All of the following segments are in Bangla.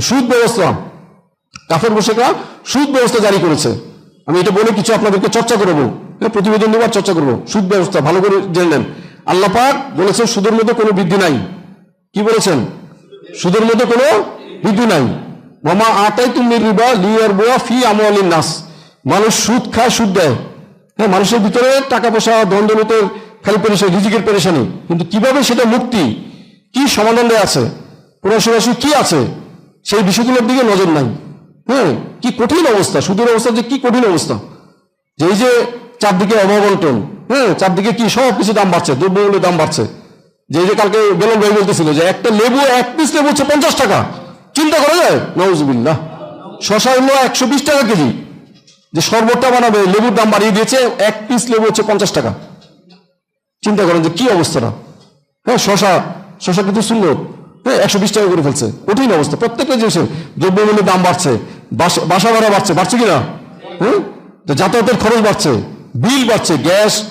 সুদ ব্যবস্থা। কাফের বসেকা সুদ ব্যবস্থা জারি করেছে। আমি এটা বলে কিছু আপনাদেরকে চর্চা করব। হ্যাঁ, প্রতিবেদন দেওয়ার চর্চা করব। সুদ ব্যবস্থা ভালো করে জেনে নেন। আল্লাহ পাক বলেছেন সুদের মধ্যে কোনো বৃদ্ধি নাই। কি বলেছেন? সুদের মধ্যে কোনো বৃদ্ধি নাই। মামা আতাই তুমি রিবা লিয়ার বোয়া ফি আমলিন নাস। মানুষ সুদ খায় সুদ দেয়। হ্যাঁ মানুষের ভিতরে টাকা পয়সা দ্বন্দ্বনীতে খালি পেরেছে রিজিকের পেরেশানি। কিন্তু কীভাবে সেটা মুক্তি? কি সমাধান আছে? পুরসভাসী কি আছে? সেই বিষয়গুলোর দিকে নজর নাই। হ্যাঁ কি কঠিন অবস্থা, সুদূর অবস্থা যে কি কঠিন অবস্থা। এই যে চারদিকে অভাবন্টন হ্যাঁ চারদিকে কি সব কিছু দাম বাড়ছে, দ্রব্যমূল্যের দাম বাড়ছে। যে যে কালকে বেলন ভাই বলতেছিল যে একটা লেবু, এক পিস লেবু হচ্ছে পঞ্চাশ টাকা। চিন্তা করা যায়? নজুবিল্লাহ শশা হলো একশো বিশ টাকা কেজি। যে শরবতটা বানাবে, লেবুর দাম বাড়িয়ে দিয়েছে, এক পিস লেবু হচ্ছে পঞ্চাশ টাকা। চিন্তা করেন যে কি অবস্থাটা। হ্যাঁ শশা শশা কিন্তু সুন্দর। একশো বিশ টাকা করে ফেলছে। কঠিন অবস্থা। প্রত্যেকটা জিনিসের দ্রব্যমূল্যের দাম বাড়ছে। বাস- ভাড়া বাড়ছে। বাড়ছে কিনা হ্যাঁ তো যাতায়াতের খরচ বাড়ছে। বিল বাড়ছে। গ্যাস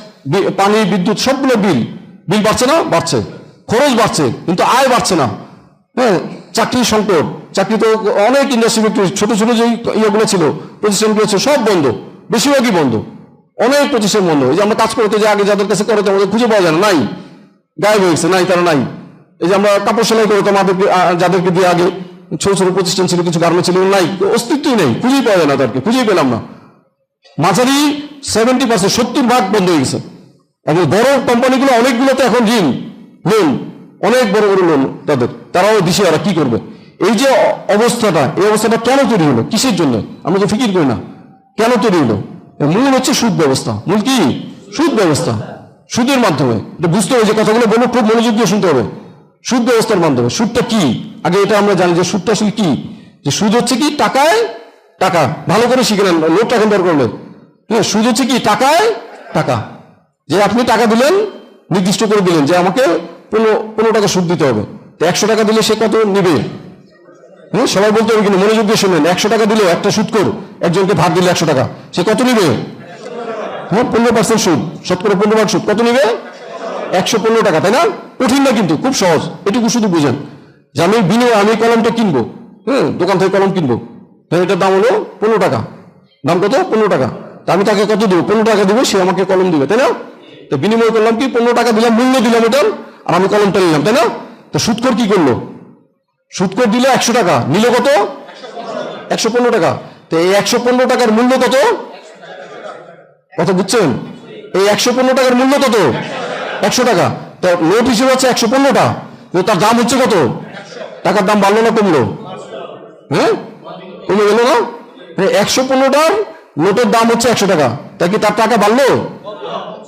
পানি, বিদ্যুৎ, সবগুলো বিল। বিল বাড়ছে না? বাড়ছে। খরচ বাড়ছে, কিন্তু আয় বাড়ছে না। হ্যাঁ চাকরির সংকট। চাকরি তো অনেক ইন্ডাস্ট্রি ছোট ছোট যে ইয়েগুলো ছিল, প্রতিষ্ঠানগুলো ছিল, সব বন্ধ। বেশিরভাগই বন্ধ। অনেক প্রতিষ্ঠান বন্ধ। এই যে আমরা কাজ করতে যে আগে যাদের কাছে করতে আমাদের খুঁজে পাওয়া যায় না। নাই। গায়েব হয়েছে নাই, তারা নাই। এই যে আমরা কাপড় সেলাই করতাম আমাদেরকে যাদেরকে দিয়ে আগে ছোট ছোট প্রতিষ্ঠান ছিল, কিছু গার্মেন্ট ছিল, নাই অস্তিত্বই নেই, খুঁজেই পাওয়া যায় না তাদেরকে, খুঁজেই পেলাম না। মাঝারি সেভেন্টি পার্সেন্ট সত্তর ভাগ বন্ধ হয়ে গেছে। এবং বড় কোম্পানিগুলো অনেকগুলোতে এখন ঋণ লোন অনেক বড় বড় লোন তাদের, তারাও দিশে ওরা কি করবে? এই যে অবস্থাটা, এই অবস্থাটা কেন তৈরি হলো? কিসের জন্য? আমরা তো ফিকির করি না। কেন তৈরি হলো? মূল হচ্ছে সুদ ব্যবস্থা। মূল কি? সুদ ব্যবস্থা। সুদের মাধ্যমে। এটা বুঝতে হবে যে কথাগুলো বলব খুব মনোযোগ দিয়ে শুনতে হবে। সুদ ব্যবস্থার মাধ্যমে। সুদটা কি? আগে এটা আমরা জানি যে সুদটা আসলে কি? যে সুদ হচ্ছে কি? টাকায় টাকা। ভালো করে শিখে নেন, নোটটা এখন বের করলেন হ্যাঁ সুদ হচ্ছে কি? টাকায় টাকা। যে আপনি টাকা দিলেন, নির্দিষ্ট করে দিলেন যে আমাকে পনেরো পনেরো টাকা সুদ দিতে হবে। তো একশো টাকা দিলে সে কত নেবে? হ্যাঁ সবাই বলতে হবে কিন্তু মনোযোগ দিয়ে শুনলেন একশো টাকা দিলে একটা সুদ কর। একজনকে ভাগ দিলে একশো টাকা। সে কত নেবে? হ্যাঁ পনেরো পার্সেন্ট সুদ। শতকরা পনেরো পার্সেন্ট সুদ কত নেবে? একশো পনেরো টাকা, তাই না? কঠিন না কিন্তু, খুব সহজ। এটুকু শুধু বুঝেন। যে আমি বিনিয়োগ আমি কলমটা কিনবো হ্যাঁ দোকান থেকে কলম কিনবো তাহলে এটার দাম হলো পনেরো টাকা। দাম কত? পনেরো টাকা। তা আমি তাকে কত দেবো? পনেরো টাকা দেবো, সে আমাকে কলম দিবে, তাই না? তো বিনিময় করলাম কি? পনেরো টাকা দিলাম, মূল্য দিলাম এটার, আর আমি কলমটা নিলাম, তাই না? তো সুদকর কি করল? সুদকর দিলে একশো টাকা, নিল কত? একশো পনেরো টাকা। তো এই একশো পনেরো টাকার মূল্য কত? কথা বুঝছেন? এই একশো পনেরো টাকার মূল্য কত? একশো টাকা। তো নোট হিসেবে হচ্ছে একশো পনেরোটা। তার দাম হচ্ছে কত? টাকার দাম বাড়লো না কমলো? হ্যাঁ? কমে গেল না? একশো পনেরোটার নোটের দাম হচ্ছে একশো টাকা। তাই কি তার টাকা বাড়লো?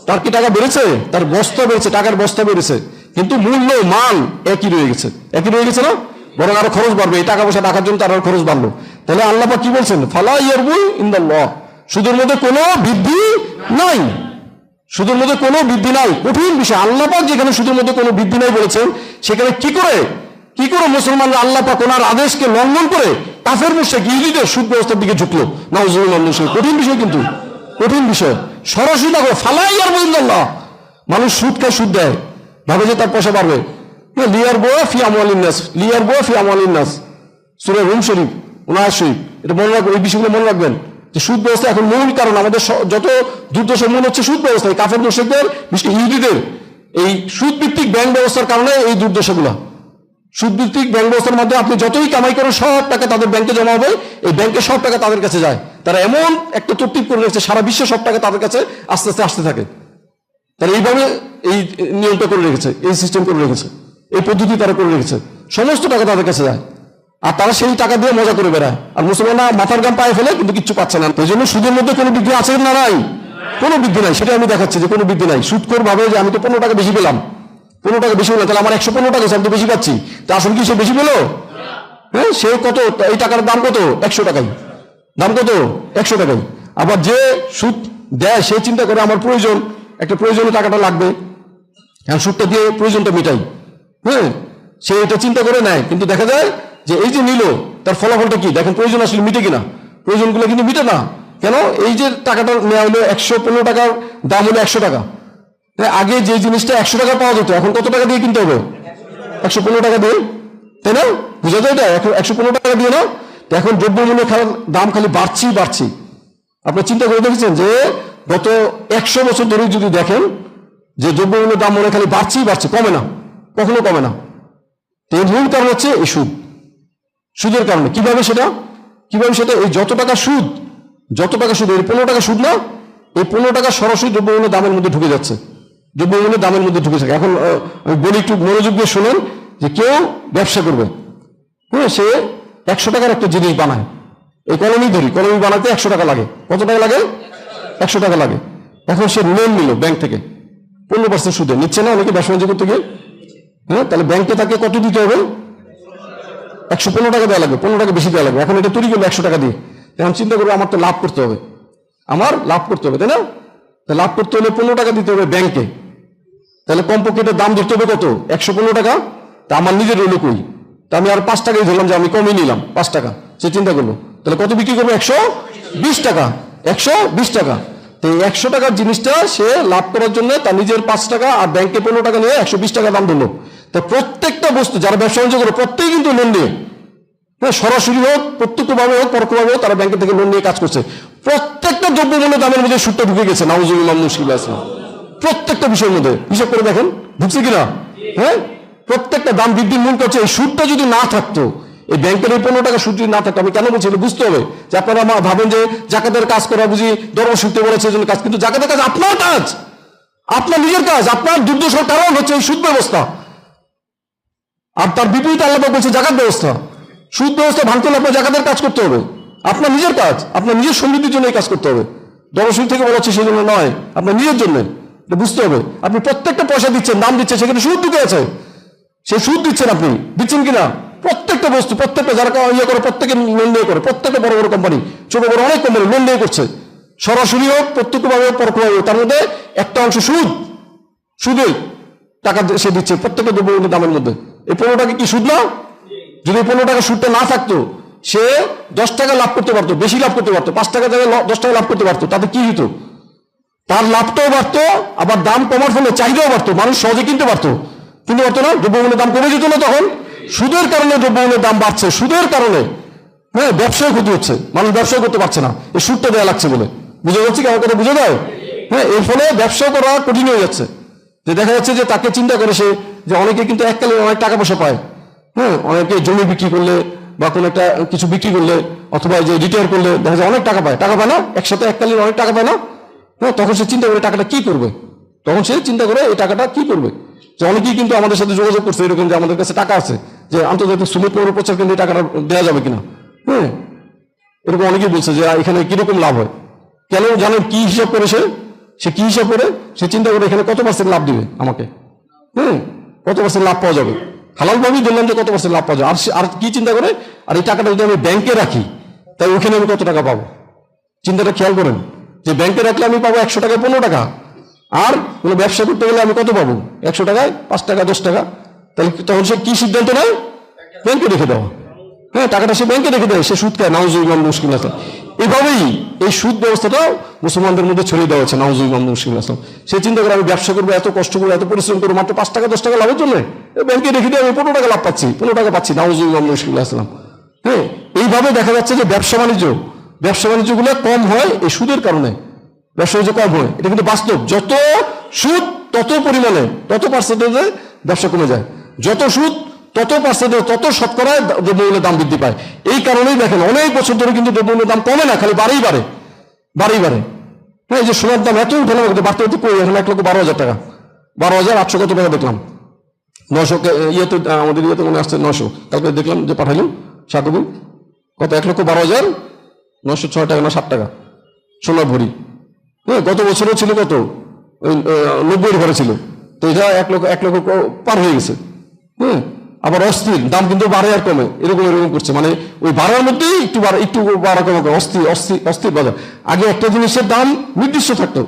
তার কি টাকা বেড়েছে? তার বস্তা বেড়েছে, টাকার বস্তা বেড়েছে। কিন্তু মূল্য মাল একই রয়ে গেছে। একই রয়ে গেছে না? বরং আরও খরচ বাড়বে। এই টাকা পয়সা রাখার জন্য তার আরও খরচ বাড়লো। তাহলে আল্লাহ পাক কি বলছেন? ফালা ইয়ারবুল ইন দ্য ল সুদের মধ্যে কোনো বৃদ্ধি নাই। সুদের মধ্যে কোনো বৃদ্ধি নাই। কঠিন বিষয়। আল্লাহ পাক যেখানে সুদের মধ্যে কোনো বৃদ্ধি নাই বলেছেন, সেখানে কি করে কি করে মুসলমানরা আল্লাহ পাক ওনার আদেশকে লঙ্ঘন করে কাফের মুসে গিরিদের সুদ ব্যবস্থার দিকে ঝুঁকলো? নাউজুবিল্লাহ কঠিন বিষয় কিন্তু। কঠিন বিষয়। সরাসরি দেখো ফালাই আর বইল্লাহ মানুষ সুদ খায়, সুদ দেয়। ভাবে যে তার পয়সা বাড়বে। লিয়ার বয়া ফি আমলিন নাস লিয়ার বয়া ফি আমলিন নাস। সুরে রুম শরীফ ওনার শরীফ এটা মনে রাখবেন, এই বিষয়গুলো মনে রাখবেন। যে সুদ ব্যবস্থা এখন মূল কারণ আমাদের যত দুর্দশা মূল হচ্ছে সুদ ব্যবস্থা, এই কাফের দর্শকদের, বিশেষ ইহুদিদের, এই সুদ ভিত্তিক ব্যাংক ব্যবস্থার কারণে এই দুর্দশাগুলো। সুদভিত্তিক ব্যাংক ব্যবস্থার মাধ্যমে আপনি যতই কামাই করেন, সব টাকা তাদের ব্যাংকে জমা হবে, এই ব্যাংকে সব টাকা তাদের কাছে যায়। তারা এমন একটা তরতিব করে রেখেছে, সারা বিশ্বে সব টাকা তাদের কাছে আস্তে আস্তে আসতে থাকে। তারা এইভাবে এই নিয়মটা করে রেখেছে, এই সিস্টেম করে রেখেছে, এই পদ্ধতি তারা করে রেখেছে। সমস্ত টাকা তাদের কাছে যায়। আর তারা সেই টাকা দিয়ে মজা করে বেড়ায়। আর মুসলমানরা মাথার গাম পায়ে ফেলে কিন্তু কিচ্ছু পাচ্ছে না। এই জন্য সুদের মধ্যে কোনো বৃদ্ধি আছে না নাই? কোনো বৃদ্ধি নাই। সেটা আমি দেখাচ্ছি যে কোনো বৃদ্ধি নাই। সুদকর ভাবে যে আমি তো পনেরো টাকা বেশি পেলাম। পনেরো টাকা বেশি পেলাম তাহলে আমার একশো পনেরো টাকা আমি তো বেশি পাচ্ছি। তা আসলে কি সে বেশি পেল? হ্যাঁ সে কত? এই টাকার দাম কত? একশো টাকাই। দাম কত? একশো টাকাই। আবার যে সুদ দেয়, সে চিন্তা করে আমার প্রয়োজন, একটা প্রয়োজনে টাকাটা লাগবে। এখন সুদটা দিয়ে প্রয়োজনটা মেটাই। হ্যাঁ সে এটা চিন্তা করে নেয়। কিন্তু দেখা যায় যে এই যে নিল, তার ফলাফলটা কি? দেখেন প্রয়োজন আসলে মিটে কিনা? প্রয়োজনগুলো কিন্তু মিটে না। কেন? এই যে টাকাটা নেওয়া হলো একশো পনেরো টাকার, দাম হলো একশো টাকা। আগে যে জিনিসটা একশো টাকা পাওয়া যেত, এখন কত টাকা দিয়ে কিনতে হবে? একশো পনেরো টাকা দিয়ে। তাই না? বুঝা যায় এটা? এখন একশো পনেরো টাকা দিয়ে না? এখন দ্রব্যমূল্য খাওয়ার দাম খালি বাড়ছেই বাড়ছে। আপনার চিন্তা করে দেখেছেন যে গত একশো বছর ধরে যদি দেখেন যে দ্রব্যমূল্যের দাম মনে খালি বাড়ছেই বাড়ছে, কমে না। কখনো কমে না। এর মূল কারণ হচ্ছে এই সুদ। সুদের কারণে। কীভাবে সেটা? কীভাবে সেটা? এই যত টাকা সুদ, যত টাকা সুদ, এই পনেরো টাকা সুদ না, এই পনেরো টাকা সরাসরি দ্রব্যমূল্যের দামের মধ্যে ঢুকে যাচ্ছে। দ্রব্যমূল্যের দামের মধ্যে ঢুকে থাকে এখন বলি একটু মনোযোগ দিয়ে শোনেন যে কেউ ব্যবসা করবে। হ্যাঁ সে একশো টাকার একটা জিনিস বানায়। এই কলমি ধরি কলমি বানাতে একশো টাকা লাগে। কত টাকা লাগে? একশো টাকা লাগে। এখন সে লোন নিল ব্যাংক থেকে। পনেরো পার্সেন্ট সুদে। নিচ্ছে না? অনেকে ব্যবসা করতে গিয়ে। হ্যাঁ তাহলে ব্যাংকে তাকে কত দিতে হবে? একশো পনেরো টাকা দেওয়া লাগবে, পনেরো টাকা বেশি দেওয়া লাগবে। এখন এটা তৈরি করবে একশো টাকা দিয়ে এখন চিন্তা করব আমার তো লাভ করতে হবে। আমার লাভ করতে হবে, তাই না? লাভ করতে হলে পনেরো টাকা দিতে হবে ব্যাংকে। তাহলে কমপক্ষে এটার দাম ধরতে হবে কত? একশো পনেরো টাকা? তা আমার নিজের রইল কই? তা আমি আর পাঁচ টাকাই ধরলাম যে আমি কমই নিলাম পাঁচ টাকা। সে চিন্তা করল। তাহলে কত বিক্রি করব? একশো বিশ টাকা। একশো বিশ টাকা। তো এই একশো টাকার জিনিসটা সে লাভ করার জন্য তার নিজের পাঁচ টাকা আর ব্যাংকে পনেরো টাকা নিয়ে একশো বিশ টাকা দাম ধরলো। তো প্রত্যেকটা বস্তু যারা ব্যবসা বাণিজ্য করে, প্রত্যেকেই কিন্তু লোন নিয়ে। হ্যাঁ সরাসরি হোক, প্রত্যক্ষভাবে হোক, পরোক্ষভাবে হোক, তারা ব্যাংকের থেকে লোন নিয়ে কাজ করছে। প্রত্যেকটা দ্রব্যমূল্য দামের মধ্যে সুদটা ঢুকে গেছে, নাউজুবিল্লাহ মুশকিল আছে। প্রত্যেকটা বিষয়ের মধ্যে। হিসাব করে দেখেন, ঢুকছে কিনা? হ্যাঁ? প্রত্যেকটা দাম বৃদ্ধির মূল করছে এই সুদটা যদি না থাকতো, এই ব্যাংকের এই পনেরো টাকা সুদ যদি না থাকতো, আমি কেন বলছি এটা বুঝতে হবে? যে আপনারা ভাবেন যে জাকাতের কাজ করা বুঝি ধর্ম শিখতে বলেছে জন্য কাজ। কিন্তু জাকাতের কাজ আপনার কাজ। আপনার নিজের কাজ, আপনার দুর্দশার কারণ হচ্ছে এই সুদ ব্যবস্থা। আর তার বিপরীতে আল্লাহ বলছে, জাকাত ব্যবস্থা। সুদ ব্যবস্থা ভাঙতে হলে আপনার জাকাতের কাজ করতে হবে। আপনার নিজের কাজ, আপনার নিজের সমৃদ্ধির জন্য এই কাজ করতে হবে। দর্শন থেকে বলা হচ্ছে সেই জন্য নয়, আপনার নিজের জন্য। বুঝতে হবে। আপনি প্রত্যেকটা পয়সা দিচ্ছেন, দাম দিচ্ছেন সেখানে সুদ দিতে আছে সে সুদ দিচ্ছেন আপনি, দিচ্ছেন কিনা? প্রত্যেকটা বস্তু, প্রত্যেকটা যারা ইয়ে করে, প্রত্যেকে লোন নিয়ে করে, প্রত্যেকটা বড় বড় কোম্পানি ছোট বড় অনেক কোম্পানি লোন নিয়ে করছে। সরাসরি হোক, প্রত্যক্ষভাবে হোক, পরোক্ষভাবে তার মধ্যে একটা অংশ সুদ। সুদে টাকা সে দিচ্ছে, প্রত্যেকটা দ্রব্য দামের মধ্যে। এই পনেরো টাকা কি সুদ না? যদি পনেরো টাকা সুদটা না থাকতো, সে দশ টাকা লাভ করতে পারতো, বেশি লাভ করতে পারতো, পাঁচ টাকা জায়গায় দশ টাকা লাভ করতে পারতো, তাতে কি হতো তার লাভটাও বাড়তো, আবার দাম কমার ফলে চাহিদাও বাড়তো, মানুষ সহজে কিনতে পারতো। কিনতে পারতো না? দ্রব্যমূল্যের দাম কমে যেত না তখন। সুদের কারণে দ্রব্যমূল্যের দাম বাড়ছে, সুদের কারণে। হ্যাঁ ব্যবসায় ক্ষতি হচ্ছে, মানুষ ব্যবসা করতে পারছে না, এই সুদটা দেওয়া লাগছে বলে। বুঝে যাচ্ছে কি আমার কথা বুঝে দাও? হ্যাঁ এর ফলে ব্যবসা করা কঠিন হয়ে যাচ্ছে। যে দেখা যাচ্ছে যে তাকে চিন্তা করে সে যে অনেকে কিন্তু এককালে অনেক টাকা পয়সা পায়। হ্যাঁ অনেকে জমি বিক্রি করলে বা কোনো একটা কিছু বিক্রি করলে অথবা যে রিটায়ার করলে দেখা যায় অনেক টাকা পায়। টাকা পায় না? একসাথে এককালীন অনেক টাকা পায় না? হ্যাঁ তখন সে চিন্তা করে টাকাটা কি করবে? তখন সে চিন্তা করে এই টাকাটা কি করবে? যে অনেকেই কিন্তু আমাদের সাথে যোগাযোগ করছে এরকম যে আমাদের কাছে টাকা আছে, যে আন্তর্জাতিক শ্রমিক পৌর প্রচার কেন্দ্রে টাকাটা দেওয়া যাবে কিনা? হ্যাঁ এরকম অনেকেই বলছে যে এখানে কীরকম লাভ হয়? কেন জানেন কি হিসাব করে সে? সে কি হিসাব করে? সে চিন্তা করে এখানে কত পার্সেন্ট লাভ দিবে আমাকে? হ্যাঁ কত পার্সেন্ট লাভ পাওয়া যাবে? হালাল ভাবেই বললাম যে কত পার্সেন্ট লাভ পাওয়া যাবে। আর আর কি চিন্তা করে? আর এই টাকাটা যদি আমি ব্যাংকে রাখি, তাই ওখানে আমি কত টাকা পাবো? চিন্তাটা খেয়াল করেন, যে ব্যাংকে রাখলে আমি পাবো একশো টাকায় পনেরো টাকা। আর কোনো ব্যবসা করতে গেলে আমি কত পাবো? একশো টাকায়, পাঁচ টাকা, দশ টাকা। তাহলে তখন সে কি সিদ্ধান্ত নেয়? ব্যাংকে রেখে দেওয়া। হ্যাঁ টাকাটা সে ব্যাংকে রেখে দেয়। সে সুদ খায় নাউজুল মুশকিল আসলাম এভাবেই এই সুদ ব্যবস্থাটাও মুসলমানদের মধ্যে ছড়িয়ে দেওয়া হচ্ছে নাউজুল মুশকিল আসলাম সে চিন্তা করে, আমি ব্যবসা করব, এত কষ্ট করব এত পরিশ্রম করব, মাত্র পাঁচ টাকা, দশ টাকা লাভের জন্য? ব্যাংকে রেখে দিয়ে আমি পনেরো টাকা লাভ পাচ্ছি, পনেরো টাকা পাচ্ছি নাউজুল মুশকিল আসলাম হ্যাঁ এইভাবে দেখা যাচ্ছে যে ব্যবসা বাণিজ্য, ব্যবসা বাণিজ্যগুলো কম হয় এই সুদের কারণে। ব্যবসা বাণিজ্য কম হয়, এটা কিন্তু বাস্তব। যত সুদ, তত পরিমাণে, তত পার্সেন্টেজে ব্যবসা কমে যায়। যত সুদ তত পার্সেন্টেজ তত শতকরায় দ্রব্যমূল্যের দাম বৃদ্ধি পায়। এই কারণেই দেখেন, অনেক বছর ধরে কিন্তু দ্রব্যমূল্যের দাম কমে না, খালি বাড়েই বাড়ে বাড়েই বাড়ে। হ্যাঁ এই যে সোনার দাম এত উঠে না বাড়তে বাড়তে কই? এখন এক লক্ষ বারো হাজার টাকা। বারো হাজার আটশো কত টাকা দেখলাম? নশো ইয়েতে আমাদের ইয়েতে মনে আসছে নশো কালকে দেখলাম যে পাঠাইলাম সাতগুল কত? এক লক্ষ বারো হাজার নশো ছয় টাকা না ষাট টাকা, সোনার ভরি। হ্যাঁ গত বছরও ছিল কত? ওই নব্বই ঘরে ছিল। তো এটা এক লক্ষ এক লক্ষ পার হয়ে গেছে। হ্যাঁ আবার অস্থির, দাম কিন্তু বাড়ে আর কমে, এরকম এরকম করছে। মানে ওই বাড়ার মধ্যেই একটু বাড়া একটু বাড়া কমে অস্থির অস্থির অস্থির বাজার। আগে একটা জিনিসের দাম নির্দিষ্ট থাকতো।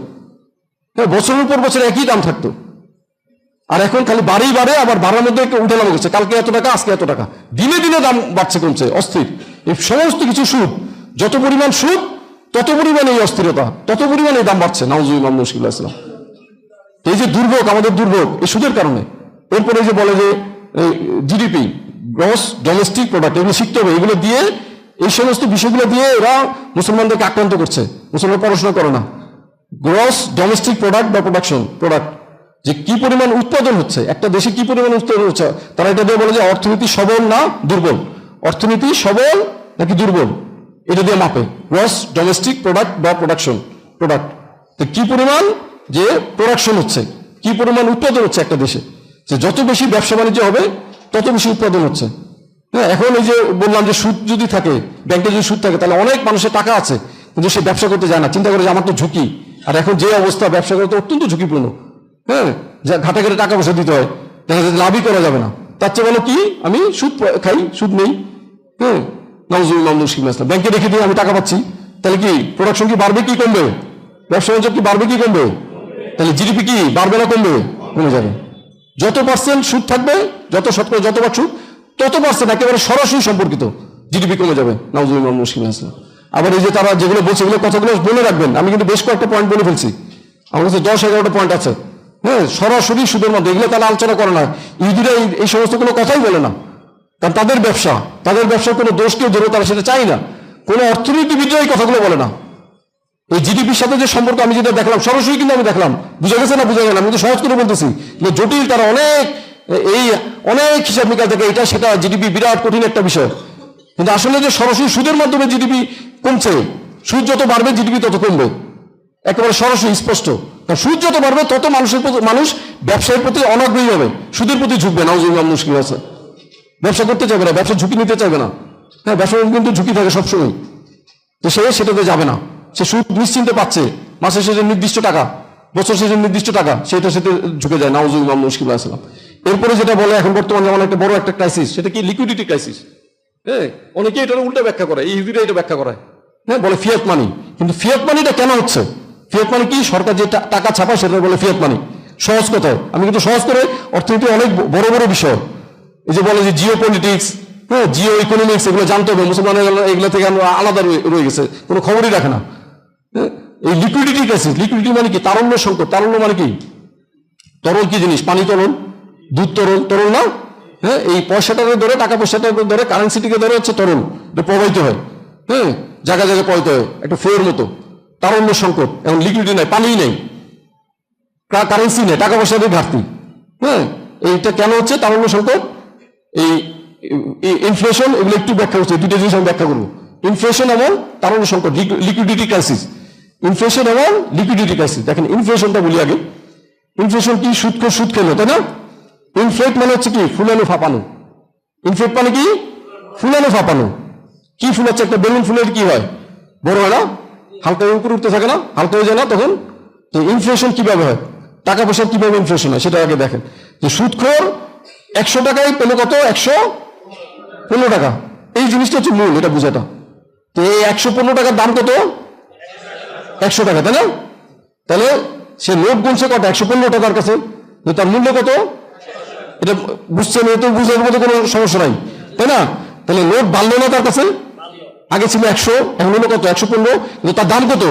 হ্যাঁ বছরের পর বছর একই দাম থাকতো। আর এখন খালি বাড়েই বাড়ে, আবার বাড়ার মধ্যে একটু উঠে নামা করছে। কালকে এত টাকা, আজকে এত টাকা। দিনে দিনে দাম বাড়ছে, কমছে, অস্থির। এই সমস্ত কিছু সুদ, যত পরিমাণ সুদ, তত পরিমাণ এই অস্থিরতা, তত পরিমাণ এই দাম বাড়ছে। নাউজুল ইমাম মুশকিল আসলাম এই যে দুর্ভোগ, আমাদের দুর্ভোগ, এই সুদের কারণে। এরপরে যে বলে যে জিডিপি গ্রস ডোমেস্টিক প্রোডাক্ট এগুলো শিখতে হবে, এগুলো দিয়ে এই সমস্ত বিষয়গুলো দিয়ে এরা মুসলমানদেরকে আক্রান্ত করছে। মুসলমান পড়াশোনা করে না। গ্রস ডোমেস্টিক প্রোডাক্ট বা প্রোডাকশন প্রোডাক্ট যে কি পরিমাণ উৎপাদন হচ্ছে, একটা দেশে কি পরিমাণ উৎপাদন হচ্ছে, তারা এটা দিয়ে বলে যে অর্থনীতি সবল না দুর্বল? অর্থনীতি সবল নাকি দুর্বল? এটা দিয়ে মাপে। গ্রস ডোমেস্টিক প্রোডাক্ট বা প্রোডাকশন প্রোডাক্ট তো কি পরিমাণ? যে প্রোডাকশন হচ্ছে, কি পরিমাণ উৎপাদন হচ্ছে একটা দেশে? যে যত বেশি ব্যবসা বাণিজ্য হবে, তত বেশি উৎপাদন হচ্ছে। হ্যাঁ এখন এই যে বললাম যে সুদ যদি থাকে, ব্যাংকে যদি সুদ থাকে, তাহলে অনেক মানুষের টাকা আছে, কিন্তু সে ব্যবসা করতে যায় না। চিন্তা করে যে আমার তো ঝুঁকি। আর এখন যে অবস্থা, ব্যবসা করা তো অত্যন্ত ঝুঁকিপূর্ণ। হ্যাঁ যা ঘাটে ঘাটে টাকা পয়সা দিতে হয়, দেখা যাচ্ছে লাভই করা যাবে না। তার চেয়ে বলো কি? আমি সুদ খাই, সুদ নেই। হ্যাঁ নজরুল আসলাম ব্যাংকে রেখে দিয়ে আমি টাকা পাচ্ছি। তাহলে কি প্রোডাকশন কি বাড়বে কি কমবে? ব্যবসা বাণিজ্য কি বাড়বে কি কমবে? তাহলে জিডিপি কি বাড়বে না কমবে? কমে যাবে। যত পার্সেন্ট সুদ থাকবে, যত শতকরা যতবার সুদ, তত পার্সেন্ট একেবারে সরাসরি সম্পর্কিত জিডিপি কমে যাবে। মুশকিল আসলাম আবার এই যে তারা যেগুলো বলছে, এগুলো কথাগুলো বলে রাখবেন। আমি কিন্তু বেশ কয়েকটা পয়েন্ট বলে ফেলছি। আমার কাছে দশ, এগারোটা পয়েন্ট আছে। হ্যাঁ সরাসরি সুদের মধ্যে, এগুলো তারা আলোচনা করে না। ইহুদিরা এই- সমস্ত কোনো কথাই বলে না। কারণ তাদের ব্যবসা, তাদের ব্যবসার কোনো দোষ কেউ ধরে তারা সেটা চাই না। কোনো অর্থনীতিবিদরা এই কথাগুলো বলে না। ওই জিডিপির সাথে যে সম্পর্ক আমি যেটা দেখলাম, সরাসরি কিন্তু আমি দেখলাম। বুঝা গেছে না? বুঝা গেল আমি কিন্তু সহজ করে বলতেছি জটিল তারা অনেক, এই অনেক হিসাব নিকাশ দেখে এটা সেটা জিডিপি বিরাট কঠিন একটা বিষয়। কিন্তু আসলে যে সরাসরি সুদের মাধ্যমে জিডিপি কমছে, সুদ যত বাড়বে জিডিপি তত কমবে। একেবারে সরাসরি স্পষ্ট। কারণ সুদ যত বাড়বে, তত মানুষের প্রতি মানুষ ব্যবসায়ের প্রতি অনাগ্রহী হবে। সুদের প্রতি ঝুঁকবে না মুশকিল আছে। ব্যবসা করতে চাইবে না, ব্যবসা ঝুঁকি নিতে চাইবে না। হ্যাঁ ব্যবসা কিন্তু ঝুঁকি থাকে সবসময়। তো সে সেটাতে যাবে না। সে সুদ নিশ্চিন্তে পাচ্ছে। মাসের শেষে নির্দিষ্ট টাকা, বছর শেষে নির্দিষ্ট টাকা সেটা সেটা ঝুঁকে যায় নাউজুল ইমাম মুশকিল আসলাম এরপরে যেটা বলে, এখন বর্তমান যেমন একটা বড় একটা ক্রাইসিস সেটা কি লিকুইডিটি ক্রাইসিস হ্যাঁ অনেকে এটার উল্টা ব্যাখ্যা করে, এই ইহুদিরা এটা ব্যাখ্যা করে। হ্যাঁ বলে ফিয়াত মানি কিন্তু ফিয়াত মানিটা কেন হচ্ছে? ফিয়াত মানি কি? সরকার যে টাকা ছাপায় সেটা বলে ফিয়াত মানি সহজ কথায় আমি কিন্তু সহজ করে অর্থনীতি অনেক বড় বড় বিষয়। এই যে বলে যে জিও পলিটিক্স হ্যাঁ জিও ইকোনমিক্স এগুলো জানতে হবে। মুসলমান এগুলো থেকে আমরা আলাদা রয়ে গেছে। কোনো খবরই রাখে না। এই লিকুইডিটি ক্রাইসিস লিকুইডিটি মানে কি? তারল্য সংকট। তারল্য মানে কি? তরল কি জিনিস? পানি তরল, দুধ তরল তরল না? হ্যাঁ এই পয়সাটাকে ধরে টাকা পয়সাটাকে ধরে কারেন্সিটিকে ধরে হচ্ছে তরল প্রবাহিত হয়। হ্যাঁ জায়গায় জায়গায় প্রবাহিত হয়, একটা ফ্লোর মতো। তারল্য সংকট, এখন লিকুইডিটি নাই, পানিই নেই। কারেন্সি নেই টাকা পয়সার ঘাটতি। হ্যাঁ এইটা কেন হচ্ছে? তারল্য সংকট, এই ইনফ্লেশন এগুলো একটু ব্যাখ্যা করছে দুটো জিনিস আমি ব্যাখ্যা করব। ইনফ্লেশন এবং তারল্য সংকট লিকুইডিটি ক্রাইসিস ইনফ্লেশন এবং লিকুইডিটি ক্রাইসিস দেখেন ইনফ্লেশনটা বলি আগে। ইনফ্লেশন কি? সুদ সুদ খেলো, তাই না? ইনফ্লেট মানে হচ্ছে কি? ফুলানো, ফাপানো। ইনফ্লেট মানে কি? ফুলানো, ফাপানো। কি ফুলাচ্ছে? একটা বেলুন ফুলের কি হয়? বড় হয় না? হালকা উপরে উঠতে থাকে না? হালকা হয়ে যায় না তখন? তো ইনফ্লেশন কীভাবে হয়? টাকা পয়সার কীভাবে ইনফ্লেশন হয়? সেটা আগে দেখেন। যে সুদখোর একশো টাকায় পেল কত? একশো পনেরো টাকা। এই জিনিসটা হচ্ছে মূল, এটা বোঝাটা। তো এই একশো পনেরো টাকার দাম কত? একশো টাকা, তাই না? তাহলে সে নোট গুনছে কত? একশো পনেরো টাকার কাছে। তো তার মূল্য কত? এটা বুঝছে না এত বুঝার মতো কোনো সমস্যা নাই, তাই না? তাহলে নোট বাড়লো না তার কাছে? আগে ছিল একশো, এখন হলো কত? একশো পনেরো। কিন্তু তার দাম কত?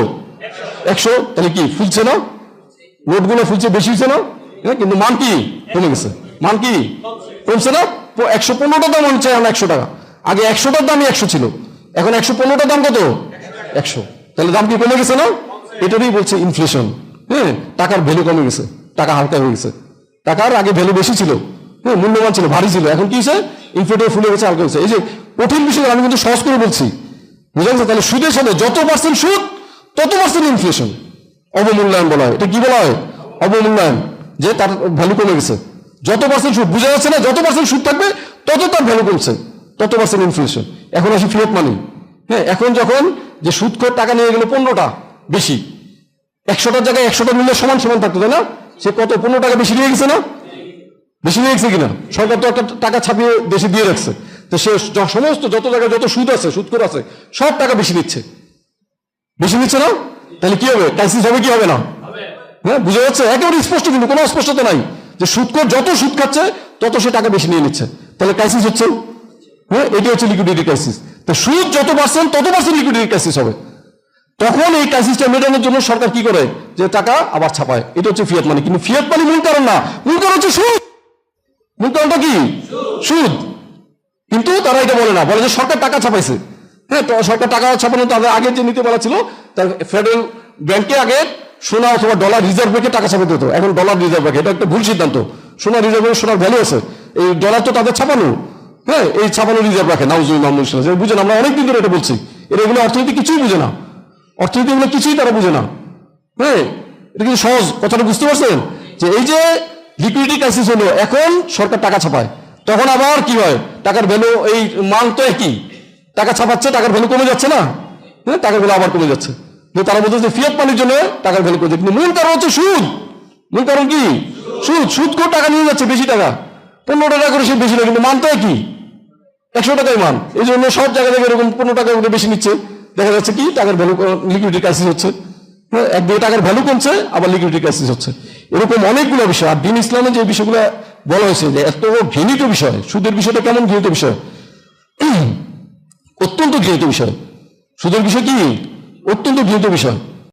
একশো। তাহলে কি, ফুলছে না? নোটগুলো ফুলছে, বেশি হচ্ছে না? কিন্তু মান কি? কমে গেছে। মান কি? কমছে না? একশো পনেরোটা দাম হচ্ছে এখন একশো টাকা। আগে একশোটার দামই একশো ছিল। এখন একশো পনেরোটার দাম কত? একশো। তাহলে দাম কি কমে গেছে না? এটারই বলছে ইনফ্লেশন হ্যাঁ টাকার ভ্যালু কমে গেছে। টাকা হালকা হয়ে গেছে। টাকার আগে ভ্যালু বেশি ছিল। হ্যাঁ মূল্যবান ছিল, ভারী ছিল। এখন কি হয়েছে? ইনফ্লেটে ফুলে গেছে, হালকা হয়েছে। এই যে কঠিন বিষয় আমি কিন্তু সহজ করে বলছি। বুঝা গেছে? তাহলে সুদের সাথে যত পার্সেন্ট সুদ, তত পার্সেন্ট ইনফ্লেশন অবমূল্যায়ন বলা হয়। এটা কি বলা হয়? অবমূল্যায়ন। যে তার ভ্যালু কমে গেছে। যত পার্সেন্ট সুদ, বুঝা যাচ্ছে না? যত পার্সেন্ট সুদ থাকবে, তত তার ভ্যালু কমছে। তত পার্সেন্ট ইনফ্লেশন এখন আসি ফিরত মানি হ্যাঁ এখন যখন যে সুদখোর টাকা নিয়ে গেল পনেরোটা বেশি। একশোটার জায়গায় একশোটা মিলে সমান সমান থাকতো, তাই না? সে কত, পনেরো টাকা বেশি নিয়ে গেছে না? বেশি নিয়ে গেছে কিনা? সরকার তো একটা টাকা ছাপিয়ে দেশে দিয়ে রাখছে। তো সে সমস্ত যত জায়গায় যত সুদ আছে সুদ করে আছে, সব টাকা বেশি নিচ্ছে। বেশি নিচ্ছে না? তাহলে কি হবে? ক্রাইসিস হবে কি হবে না? হ্যাঁ বুঝে যাচ্ছে? একেবারে স্পষ্ট কিন্তু, কোনো স্পষ্টতা নাই। যে সুদকর যত সুদ খাচ্ছে, তত সে টাকা বেশি নিয়ে নিচ্ছে। তাহলে ক্রাইসিস হচ্ছে? হ্যাঁ এটি হচ্ছে লিকুইডিটি ক্রাইসিস তো সুদ যত পার্সেন্ট তত পার্সেন্ট লিকুইডিটি ক্রাইসিস হবে। তখন এই ক্রাইসিসটা মেটানোর জন্য সরকার কি করে? যে টাকা আবার ছাপায়। এটা হচ্ছে ফিয়াত মানি কিন্তু ফিয়াত মানি মূল কারণ না। মূল কারণ হচ্ছে সুদ। মূল কারণটা কি? সুদ। কিন্তু তারা এটা বলে না। বলে যে সরকার টাকা ছাপাইছে। হ্যাঁ সরকার টাকা ছাপানো তাদের আগে যে নীতি বলা ছিল, তার ফেডারেল ব্যাংকে আগে সোনা অথবা ডলার রিজার্ভ রেখে টাকা ছাপাতে হতো। এখন ডলার রিজার্ভ রাখে এটা একটা ভুল সিদ্ধান্ত। সোনা রিজার্ভ সোনার ভ্যালু আছে। এই ডলার তো তাদের ছাপানো। হ্যাঁ এই ছাপানো রিজার্ভ রাখে নাউজুল মাহমুদ বুঝেন, আমরা অনেকদিন ধরে এটা বলছি। এরা এগুলো অর্থনীতি কিছুই বুঝে না। অর্থনীতি এগুলো কিছুই তারা বুঝে না। হ্যাঁ এটা কিন্তু সহজ। কথাটা বুঝতে পারছেন? যে এই যে লিকুইডিটি ক্রাইসিস হলো, এখন সরকার টাকা ছাপায়। তখন আবার কি হয়? টাকার ভ্যালু এই মান তো একই। টাকা ছাপাচ্ছে, টাকার ভ্যালু কমে যাচ্ছে না। হ্যাঁ টাকার ভ্যালু আবার কমে যাচ্ছে। তারা বলছে যে ফিয়াট পানির জন্য টাকার ভ্যালু কমে যাচ্ছে। মূল কারণ হচ্ছে সুদ। মূল কারণ কি? সুদ সুদ করে টাকা নিয়ে যাচ্ছে বেশি টাকা। পনেরো টাকা করে সে বেশি না কিন্তু মান তো একই। একশো টাকায় মান এই জন্য সব জায়গা থেকে এরকম পনেরো টাকা করে বেশি নিচ্ছে। দেখা যাচ্ছে কি টাকার ভ্যালু লিকুইডিটি ক্রাইসিস হচ্ছে। হ্যাঁ, একদিকে টাকার ভ্যালু কমছে আবার লিকুইডিটি ক্রাইসিস হচ্ছে। এরকম অনেকগুলো বিষয়। আর দিন ইসলামে যে বিষয়গুলো বলা হয়েছে যে এত ঘৃণিত বিষয় সুদের বিষয়টা কেমন ঘৃণিত বিষয়? অত্যন্ত ঘৃণিত বিষয়। সুদের বিষয় কি? অত্যন্ত ঘৃণিত বিষয়।